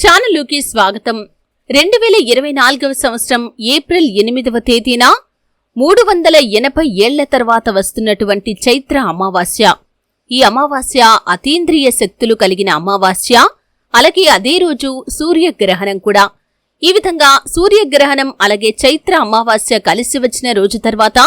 ఛానల్లోకి స్వాగతం. రెండు వేల ఇరవై నాలుగవ సంవత్సరం ఏప్రిల్ ఎనిమిదవ తేదీన మూడు వందల ఎనభై ఏళ్ళ తర్వాత వస్తున్నటువంటి చైత్ర అమావాస్య. ఈ అమావాస్య అతీంద్రియ శక్తులు కలిగిన అమావాస్య అలాగే అదే రోజు సూర్యగ్రహణం కూడా. ఈ విధంగా సూర్యగ్రహణం అలాగే చైత్ర అమావాస్య కలిసి వచ్చిన రోజు తర్వాత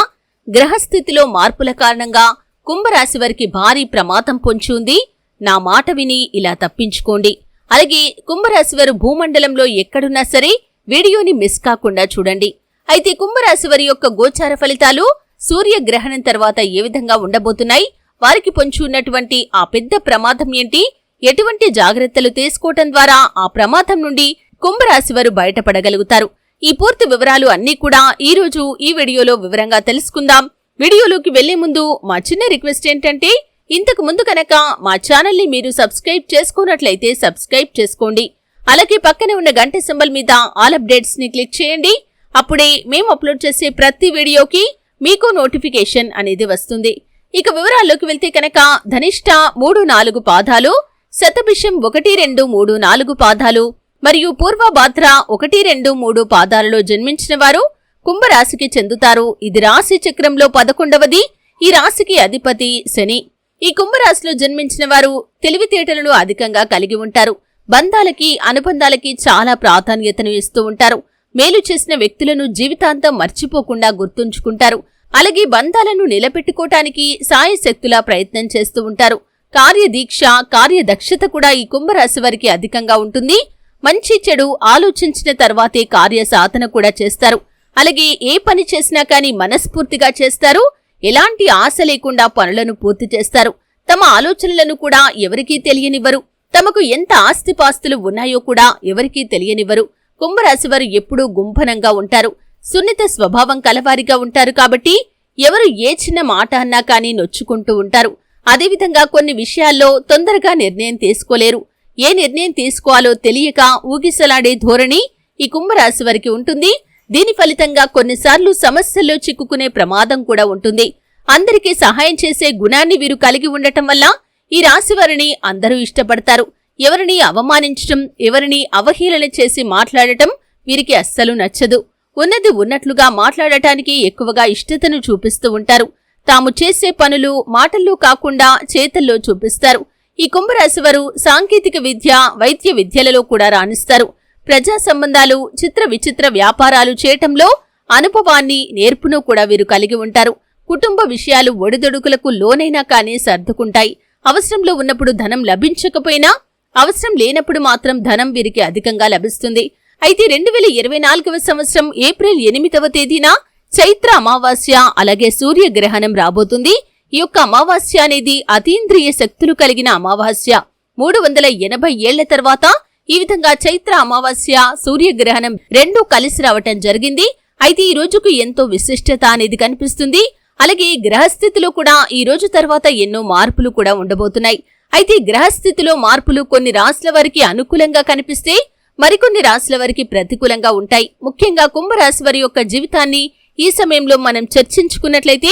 గ్రహస్థితిలో మార్పుల కారణంగా కుంభరాశి వారికి భారీ ప్రమాదం పొంచి ఉంది. నా మాట విని ఇలా తప్పించుకోండి. అలాగే కుంభరాశి వారు భూమండలంలో ఎక్కడున్నా సరే వీడియోని మిస్ కాకుండా చూడండి. అయితే కుంభరాశి వారి యొక్క గోచార ఫలితాలు సూర్యగ్రహణం తర్వాత ఏ విధంగా ఉండబోతున్నాయి? వారికి పొంచి ఉన్నటువంటి ఆ పెద్ద ప్రమాదం ఏంటి? ఎటువంటి జాగ్రత్తలు తీసుకోవటం ద్వారా ఆ ప్రమాదం నుండి కుంభరాశి వారు బయటపడగలుగుతారు? ఈ పూర్తి వివరాలు అన్నీ కూడా ఈ రోజు ఈ వీడియోలో వివరంగా తెలుసుకుందాం. వీడియోలోకి వెళ్ళే ముందు మా చిన్న రిక్వెస్ట్ ఏంటంటే ఇంతకు ముందు కనుక మా ఛానల్ని మీరు సబ్స్క్రైబ్ చేసుకున్నట్లయితే సబ్స్క్రైబ్ చేసుకోండి. అలాగే పక్కనే ఉన్న గంట సింబల్ మీద ఆల్ అప్డేట్స్ని క్లిక్ చేయండి. అప్పుడే మేము అప్లోడ్ చేసే ప్రతి వీడియోకి మీకు నోటిఫికేషన్ అనేది వస్తుంది. ఇక వివరాల్లోకి వెళ్తే కనుక ధనిష్ట మూడు నాలుగు పాదాలు శతభిషం ఒకటి రెండు మూడు నాలుగు పాదాలు మరియు పూర్వభాద్ర ఒకటి రెండు మూడు పాదాలలో జన్మించిన వారు కుంభరాశికి చెందుతారు. ఇది రాశి చక్రంలో పదకొండవది. ఈ రాశికి అధిపతి శని. ఈ కుంభరాశిలో జన్మించిన వారు తెలివితేటలను అధికంగా కలిగి ఉంటారు. బంధాలకి అనుబంధాలకి చాలా ప్రాధాన్యతను ఇస్తూ ఉంటారు. మేలు చేసిన వ్యక్తులను జీవితాంతం మర్చిపోకుండా గుర్తుంచుకుంటారు. అలాగే బంధాలను నిలబెట్టుకోవటానికి సాయశక్తులా ప్రయత్నం చేస్తూ ఉంటారు. కార్యదీక్ష కార్యదక్షత కూడా ఈ కుంభరాశి వారికి అధికంగా ఉంటుంది. మంచి చెడు ఆలోచించిన తర్వాతే కార్య సాధన కూడా చేస్తారు. అలాగే ఏ పని చేసినా కానీ మనస్ఫూర్తిగా చేస్తారు. ఎలాంటి ఆశ లేకుండా పనులను పూర్తి చేస్తారు? తమ ఆలోచనలను కూడా ఎవరికీ తెలియనివ్వరు. తమకు ఎంత ఆస్తిపాస్తులు ఉన్నాయో కూడా ఎవరికీ తెలియనివ్వరు. కుంభరాశి వారు ఎప్పుడూ గుంభనంగా ఉంటారు. సున్నిత స్వభావం కలవారిగా ఉంటారు కాబట్టి ఎవరు ఏ చిన్న మాట అన్నా కానీ నొచ్చుకుంటూ ఉంటారు. అదేవిధంగా కొన్ని విషయాల్లో తొందరగా నిర్ణయం తీసుకోలేరు. ఏ నిర్ణయం తీసుకోవాలో తెలియక ఊగిసలాడే ధోరణి ఈ కుంభరాశి వారికి ఉంటుంది. దీని ఫలితంగా కొన్నిసార్లు సమస్యల్లో చిక్కుకునే ప్రమాదం కూడా ఉంటుంది. అందరికీ సహాయం చేసే గుణాన్ని వీరు కలిగి ఉండటం వల్ల ఈ రాశి వారిని అందరూ ఇష్టపడతారు. ఎవరిని అవమానించటం ఎవరిని అవహేళన చేసి మాట్లాడటం వీరికి అస్సలు నచ్చదు. ఉన్నది ఉన్నట్లుగా మాట్లాడటానికి ఎక్కువగా ఇష్టతను చూపిస్తూ ఉంటారు. తాము చేసే పనులు మాటల్లో కాకుండా చేతల్లో చూపిస్తారు. ఈ కుంభరాశివారు సాంకేతిక విద్య వైద్య విద్యలలో కూడా రాణిస్తారు. ప్రజా సంబంధాలు చిత్ర విచిత్ర వ్యాపారాలు చేయటంలో అనుభవాన్ని నేర్పును కూడా వీరు కలిగి ఉంటారు. కుటుంబ విషయాలు ఒడిదొడుకులకు లోనైనా కానీ సర్దుకుంటాయి. అవసరంలో ఉన్నప్పుడు ధనం లభించకపోయినా అవసరం లేనప్పుడు మాత్రం ధనం వీరికి అధికంగా లభిస్తుంది. అయితే రెండు వేల ఇరవై నాలుగవ సంవత్సరం ఏప్రిల్ ఎనిమిదవ తేదీన చైత్ర అమావాస్య అలాగే సూర్యగ్రహణం రాబోతుంది. ఈ యొక్క అమావాస్య అనేది అతీంద్రియ శక్తులు కలిగిన అమావాస్య. మూడు వందల ఎనభై ఏళ్ళ తర్వాత ఈ విధంగా చైత్ర అమావాస్య సూర్యగ్రహణం రెండూ కలిసి రావటం జరిగింది. అయితే ఈ రోజుకు ఎంతో విశిష్టత అనేది కనిపిస్తుంది. అలాగే గ్రహస్థితిలో కూడా ఈ రోజు తర్వాత ఎన్నో మార్పులు కూడా ఉండబోతున్నాయి. అయితే గ్రహస్థితిలో మార్పులు కొన్ని రాశుల వారికి అనుకూలంగా కనిపిస్తే మరికొన్ని రాశుల వారికి ప్రతికూలంగా ఉంటాయి. ముఖ్యంగా కుంభరాశి వారి యొక్క జీవితాన్ని ఈ సమయంలో మనం చర్చించుకున్నట్లయితే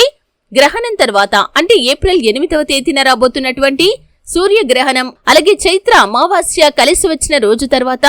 గ్రహణం తర్వాత అంటే ఏప్రిల్ ఎనిమిదవ తేదీన రాబోతున్నటువంటి సూర్యగ్రహణం అలాగే చైత్ర అమావాస్య కలిసి వచ్చిన రోజు తర్వాత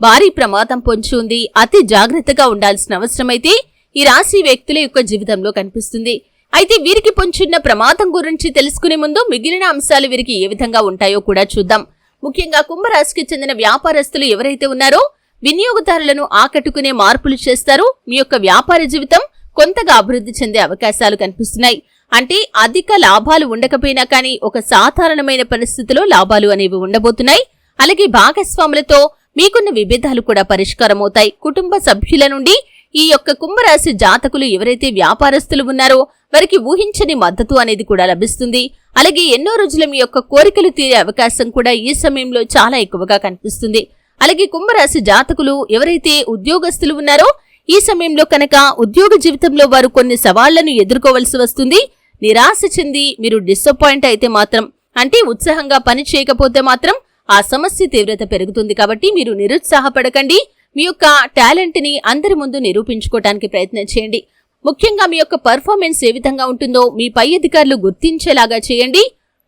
భారీ ప్రమాదం పొంచి ఉంది అతి జాగ్రత్తగా ఉండాల్సిన అవసరమైతే ఈ రాశి వ్యక్తుల యొక్క జీవితంలో కనిపిస్తుంది. అయితే వీరికి పొంచున్న ప్రమాదం గురించి తెలుసుకునే ముందు మిగిలిన అంశాలు వీరికి ఏ విధంగా ఉంటాయో కూడా చూద్దాం. ముఖ్యంగా కుంభరాశికి చెందిన వ్యాపారస్తులు ఎవరైతే ఉన్నారో వినియోగదారులను ఆకట్టుకునే మార్పులు చేస్తారు. మీ యొక్క వ్యాపార జీవితం కొంతగా అభివృద్ధి చెందే అవకాశాలు కనిపిస్తున్నాయి. అంటే అధిక లాభాలు ఉండకపోయినా కానీ ఒక సాధారణమైన పరిస్థితిలో లాభాలు అనేవి ఉండబోతున్నాయి. అలాగే భాగస్వాములతో మీకున్న విభేదాలు కూడా పరిష్కారమవుతాయి. కుటుంబ సభ్యుల నుండి ఈ యొక్క కుంభరాశి జాతకులు ఎవరైతే వ్యాపారస్తులు ఉన్నారో వారికి ఊహించని మద్దతు అనేది కూడా లభిస్తుంది. అలాగే ఎన్నో రోజుల మీ యొక్క కోరికలు తీరే అవకాశం కూడా ఈ సమయంలో చాలా ఎక్కువగా కనిపిస్తుంది. అలాగే కుంభరాశి జాతకులు ఎవరైతే ఉద్యోగస్తులు ఉన్నారో ఈ సమయంలో కనుక ఉద్యోగ జీవితంలో వారు కొన్ని సవాళ్ళను ఎదుర్కోవలసి వస్తుంది. నిరాశ చెంది మీరు డిసప్పాయింట్ అయితే మాత్రం అంటే ఉత్సాహంగా పని చేయకపోతే మాత్రం ఆ సమస్య తీవ్రత పెరుగుతుంది కాబట్టి మీరు నిరుత్సాహపడకండి. మీ యొక్క టాలెంట్ని అందరి ముందు నిరూపించుకోవడానికి ప్రయత్నం చేయండి. ముఖ్యంగా మీ యొక్క పర్ఫార్మెన్స్ ఏ విధంగా ఉంటుందో మీ పై అధికారులు గుర్తించేలాగా చేయండి.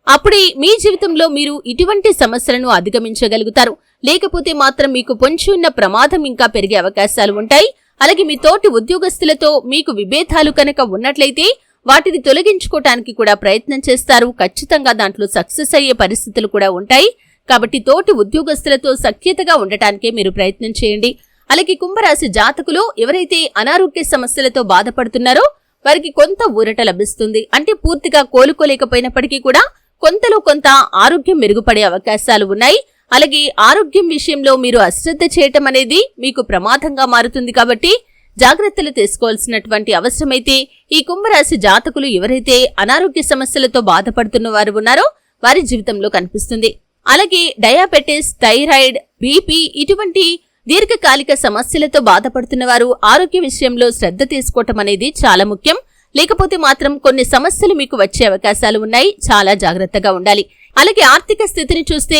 అప్పుడే మీ జీవితంలో మీరు ఇటువంటి సమస్యలను అధిగమించగలుగుతారు. లేకపోతే మాత్రం మీకు పొంచి ఉన్న ప్రమాదం ఇంకా పెరిగే అవకాశాలు ఉంటాయి. అలాగే మీ తోటి ఉద్యోగస్తులతో మీకు విభేదాలు కనుక ఉన్నట్లయితే వాటిని తొలగించుకోవటానికి కూడా ప్రయత్నం చేస్తారు. ఖచ్చితంగా దాంట్లో సక్సెస్ అయ్యే పరిస్థితులు కూడా ఉంటాయి. కాబట్టి తోటి ఉద్యోగస్తులతో సఖ్యతగా ఉండటానికే మీరు ప్రయత్నం చేయండి. అలాగే కుంభరాశి జాతకులు ఎవరైతే అనారోగ్య సమస్యలతో బాధపడుతున్నారో వారికి కొంత ఊరట లభిస్తుంది. అంటే పూర్తిగా కోలుకోలేకపోయినప్పటికీ కూడా కొంతలో కొంత ఆరోగ్యం మెరుగుపడే అవకాశాలు ఉన్నాయి. అలాగే ఆరోగ్యం విషయంలో మీరు అశ్రద్ధ చేయటం అనేది మీకు ప్రమాదంగా మారుతుంది కాబట్టి జాగ్రత్తలు తీసుకోవాల్సినటువంటి అవసరమైతే ఈ కుంభరాశి జాతకులు ఎవరైతే అనారోగ్య సమస్యలతో బాధపడుతున్న వారు ఉన్నారో వారి జీవితంలో కనిపిస్తుంది. అలాగే డయాబెటిస్ థైరాయిడ్ బీపీ ఇటువంటి దీర్ఘకాలిక సమస్యలతో బాధపడుతున్న వారు ఆరోగ్య విషయంలో శ్రద్ధ తీసుకోవటం అనేది చాలా ముఖ్యం. లేకపోతే మాత్రం కొన్ని సమస్యలు మీకు వచ్చే అవకాశాలు ఉన్నాయి. చాలా జాగ్రత్తగా ఉండాలి. అలాగే ఆర్థిక స్థితిని చూస్తే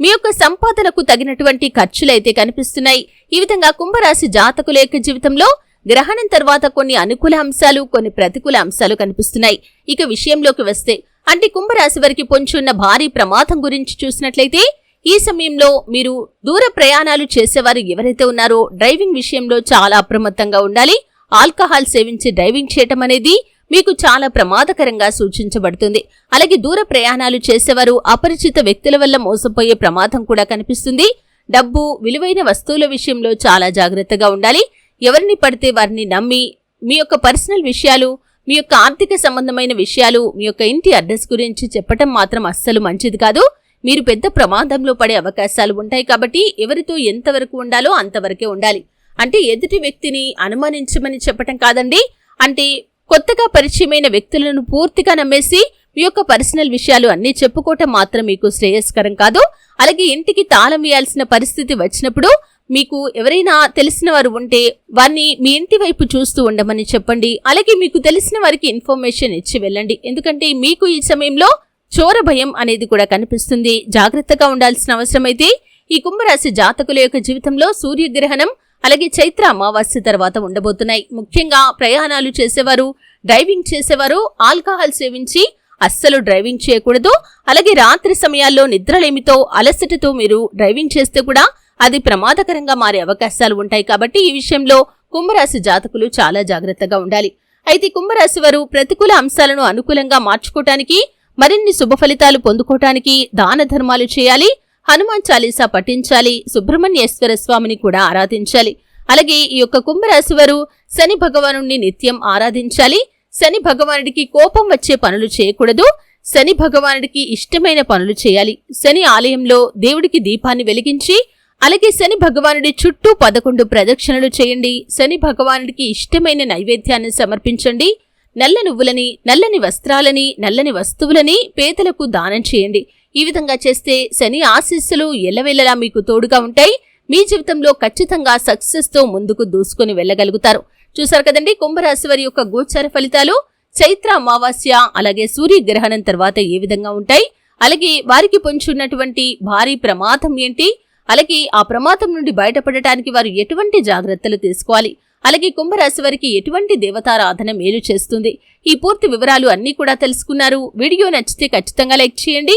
మీ యొక్క సంపాదనకు తగినటువంటి ఖర్చులైతే కనిపిస్తున్నాయి. ఈ విధంగా కుంభరాశి జాతకుల యొక్క జీవితంలో గ్రహణం తర్వాత కొన్ని అనుకూల అంశాలు కొన్ని ప్రతికూల అంశాలు కనిపిస్తున్నాయి. ఇక విషయంలోకి వస్తే అంటే కుంభరాశి వారికి పొంచున్న భారీ ప్రమాదం గురించి చూసినట్లయితే ఈ సమయంలో మీరు దూర ప్రయాణాలు చేసేవారు ఎవరైతే ఉన్నారో డ్రైవింగ్ విషయంలో చాలా అప్రమత్తంగా ఉండాలి. ఆల్కహాల్ సేవించి డ్రైవింగ్ చేయటం అనేది మీకు చాలా ప్రమాదకరంగా సూచించబడుతుంది. అలాగే దూర ప్రయాణాలు చేసేవారు అపరిచిత వ్యక్తుల వల్ల మోసపోయే ప్రమాదం కూడా కనిపిస్తుంది. డబ్బు విలువైన వస్తువుల విషయంలో చాలా జాగ్రత్తగా ఉండాలి. ఎవరిని పడితే వారిని నమ్మి మీ యొక్క పర్సనల్ విషయాలు మీ యొక్క ఆర్థిక సంబంధమైన విషయాలు మీ యొక్క ఇంటి అడ్రస్ గురించి చెప్పటం మాత్రం అస్సలు మంచిది కాదు. మీరు పెద్ద ప్రమాదంలో పడే అవకాశాలు ఉంటాయి కాబట్టి ఎవరితో ఎంతవరకు ఉండాలో అంతవరకే ఉండాలి. అంటే ఎదుటి వ్యక్తిని అనుమానించమని చెప్పటం కాదండి. అంటే కొత్తగా పరిచయమైన వ్యక్తులను పూర్తిగా నమ్మేసి మీ యొక్క పర్సనల్ విషయాలు అన్నీ చెప్పుకోవటం మాత్రం మీకు శ్రేయస్కరం కాదు. అలాగే ఇంటికి తాళం వేయాల్సిన పరిస్థితి వచ్చినప్పుడు మీకు ఎవరైనా తెలిసిన వారు ఉంటే వారిని మీ ఇంటి వైపు చూస్తూ ఉండమని చెప్పండి. అలాగే మీకు తెలిసిన వారికి ఇన్ఫర్మేషన్ ఇచ్చి వెళ్ళండి. ఎందుకంటే మీకు ఈ సమయంలో చోర భయం అనేది కూడా కనిపిస్తుంది. జాగ్రత్తగా ఉండాల్సిన అవసరమైతే ఈ కుంభరాశి జాతకుల యొక్క జీవితంలో సూర్యగ్రహణం అలాగే చైత్ర అమావాస్య తర్వాత ఉండబోతున్నాయి. ముఖ్యంగా ప్రయాణాలు చేసేవారు డ్రైవింగ్ చేసేవారు ఆల్కహాల్ సేవించి అస్సలు డ్రైవింగ్ చేయకూడదు. అలాగే రాత్రి సమయాల్లో నిద్రలేమితో అలసటతో మీరు డ్రైవింగ్ చేస్తే కూడా అది ప్రమాదకరంగా మారే అవకాశాలు ఉంటాయి. కాబట్టి ఈ విషయంలో కుంభరాశి జాతకులు చాలా జాగ్రత్తగా ఉండాలి. అయితే కుంభరాశి వారు ప్రతికూల అంశాలను అనుకూలంగా మార్చుకోవటానికి మరిన్ని శుభ ఫలితాలు పొందుకోవటానికి దాన ధర్మాలు చేయాలి. హనుమాన్ చాలీసా పఠించాలి సుబ్రహ్మణ్యేశ్వర స్వామిని కూడా ఆరాధించాలి. అలాగే ఈ యొక్క కుంభరాశి వారు శని భగవాను నిత్యం ఆరాధించాలి. శని భగవానుడికి కోపం వచ్చే పనులు చేయకూడదు. శని భగవానుడికి ఇష్టమైన పనులు చేయాలి. శని ఆలయంలో దేవుడికి దీపాన్ని వెలిగించి అలాగే శని భగవానుడి చుట్టూ పదకొండు ప్రదక్షిణలు చేయండి. శని భగవానుడికి ఇష్టమైన నైవేద్యాన్ని సమర్పించండి. నల్ల నువ్వులని నల్లని వస్త్రాలని నల్లని వస్తువులని పేదలకు దానం చేయండి. ఈ విధంగా చేస్తే శని ఆశీస్సులు ఎల్లవెల్లలా మీకు తోడుగా ఉంటాయి. మీ జీవితంలో ఖచ్చితంగా సక్సెస్తో ముందుకు దూసుకుని వెళ్ళగలుగుతారు. చూసారు కదండి కుంభరాశి వారి యొక్క గోచార ఫలితాలు చైత్ర అమావాస్య అలాగే సూర్యగ్రహణం తర్వాత ఏ విధంగా ఉంటాయి. అలాగే వారికి పొంచున్నటువంటి భారీ ప్రమాదం ఏంటి? అలాగే ఆ ప్రమాదం నుండి బయటపడటానికి వారు ఎటువంటి జాగ్రత్తలు తీసుకోవాలి? అలాగే కుంభరాశి వారికి ఎటువంటి దేవతారాధన మేలు చేస్తుంది? ఈ పూర్తి వివరాలు అన్నీ కూడా తెలుసుకున్నారు. వీడియో నచ్చితే ఖచ్చితంగా లైక్ చేయండి.